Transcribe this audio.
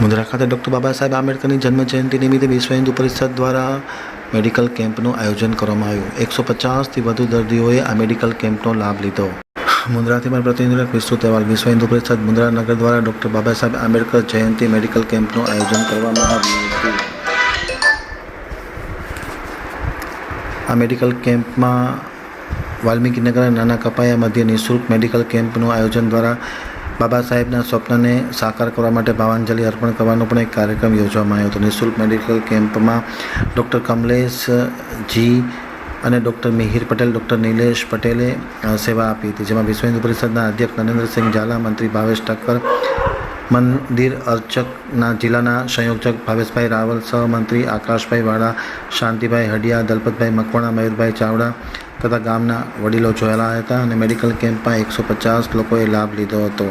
મુંદ્રા ખાતે ડૉક્ટર બાબા સાહેબ આંબેડકરની જન્મજયંતિ નિમિત્તે વિશ્વ હિન્દુ પરિષદ દ્વારા મેડિકલ કેમ્પનું આયોજન કરવામાં આવ્યું. એકસો પચાસથી વધુ દર્દીઓએ આ મેડિકલ કેમ્પનો લાભ લીધો. મુંદ્રાથી મારા પ્રતિનિધિ વિસ્તૃત અહેવાલ વિશ્વ હિન્દુ પરિષદ મુંદ્રા નગર દ્વારા ડૉક્ટર બાબા સાહેબ આંબેડકર જયંતિ મેડિકલ કેમ્પનું આયોજન કરવામાં આવ્યું હતું. આ મેડિકલ કેમ્પમાં વાલ્મીકીનગરના નાના કપાયા મધ્ય નિઃશુલ્ક મેડિકલ કેમ્પનું આયોજન દ્વારા બાબા સાહેબના સ્વપ્નને સાકાર કરવા માટે ભાવાંજલિ અર્પણ કરવાનો પણ એક કાર્યક્રમ યોજવામાં આવ્યો હતો. નિઃશુલ્ક મેડિકલ કેમ્પમાં ડૉક્ટર કમલેશ જી અને ડૉક્ટર મિહિર પટેલ, ડૉક્ટર નિલેશ પટેલે સેવા આપી હતી. જેમાં વિશ્વ હિન્દુ પરિષદના અધ્યક્ષ નરેન્દ્રસિંહ ઝાલા, મંત્રી ભાવેશ ઠક્કર મંદિર અર્ચકના જિલ્લાના સંયોજક ભાવેશભાઈ રાવલ, સહમંત્રી આકાશભાઈ વાળા, શાંતિભાઈ હડિયા, દલપતભાઈ મકવાણા, મયુરભાઈ ચાવડા તથા ગામના વડીલો જોયેલા હતા અને મેડિકલ કેમ્પમાં એકસો પચાસ લોકોએ લાભ લીધો હતો.